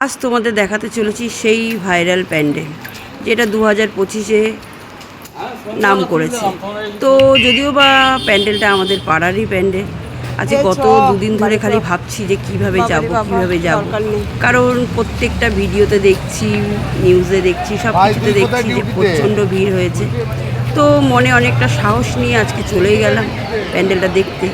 আজ তোমাদের দেখাতে চলেছি সেই ভাইরাল প্যান্ডেল যেটা দু হাজার পঁচিশে নাম করেছে। তো যদিও বা প্যান্ডেলটা আমাদের পাড়ারই প্যান্ডেল আজকে গত দুদিন ধরে খালি ভাবছি যে কীভাবে যাব কীভাবে যাব। কারণ প্রত্যেকটা ভিডিওতে দেখছি নিউজে দেখছি সব কিছুতে দেখছি যে প্রচণ্ড ভিড় হয়েছে। তো মনে অনেকটা সাহস নিয়ে আজকে চলেই গেলাম প্যান্ডেলটা দেখতে।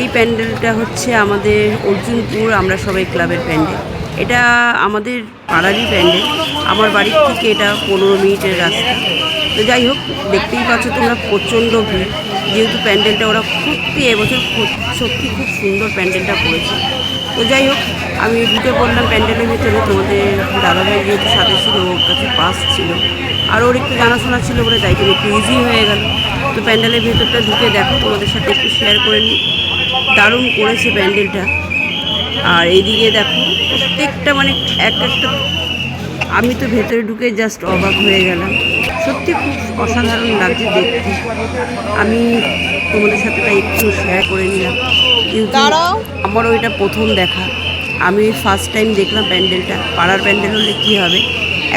এই প্যান্ডেলটা হচ্ছে আমাদের অর্জুনপুর আমরা সবাই ক্লাবের প্যান্ডেল। এটা আমাদের পাড়ারই প্যান্ডেল আমার বাড়ির থেকে এটা পনেরো মিনিটের রাস্তা। তো যাই হোক, দেখতেই পাচ্ছ তোমরা প্রচণ্ড ভিড়। যেহেতু প্যান্ডেলটা ওরা সত্যি এবছর সত্যি খুব সুন্দর প্যান্ডেলটা করেছে। তো যাই হোক, আমি ঢুকে পড়লাম প্যান্ডেলের ভিতরে। তোমাদের দাদাভাই যেহেতু সাথে ছিল, ওর কাছে পাস ছিল। আর ওর একটু জানাশোনা ছিল বলে তাই জন্য একটু ইজি হয়ে গেল। তো প্যান্ডেলের ভেতরটা ঢুকে দেখো, তোমাদের সাথে একটু শেয়ার করে নিই দারুণ করেছে প্যান্ডেলটা। আর এইদিকে দেখো প্রত্যেকটা মানে এক একটা আমি তো ভেতরে ঢুকে জাস্ট অবাক হয়ে গেলাম। সত্যি খুব অসাধারণ লাগছে দেখতে। আমি তোমাদের সাথে একটু শেয়ার করে নিলাম। কিন্তু আমারও এটা প্রথম দেখা। আমি ফার্স্ট টাইম দেখলাম প্যান্ডেলটা। পাড়ার প্যান্ডেল হলে কী হবে?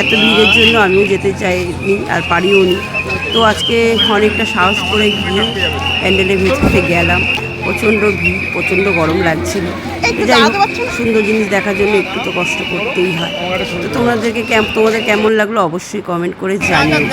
এত ভিড়ের জন্য আমিও যেতে চাইনি আর পারিও নি। তো আজকে অনেকটা সাহস করে গিয়ে প্যান্ডেলের ভিতরে গেলাম। প্রচণ্ড ভিড় প্রচণ্ড গরম লাগছিল। যাই সুন্দর জিনিস দেখার জন্য একটু তো কষ্ট করতেই হয়। তো তোমাদেরকে তোমাদের কেমন লাগল অবশ্যই কমেন্ট করে জানিও।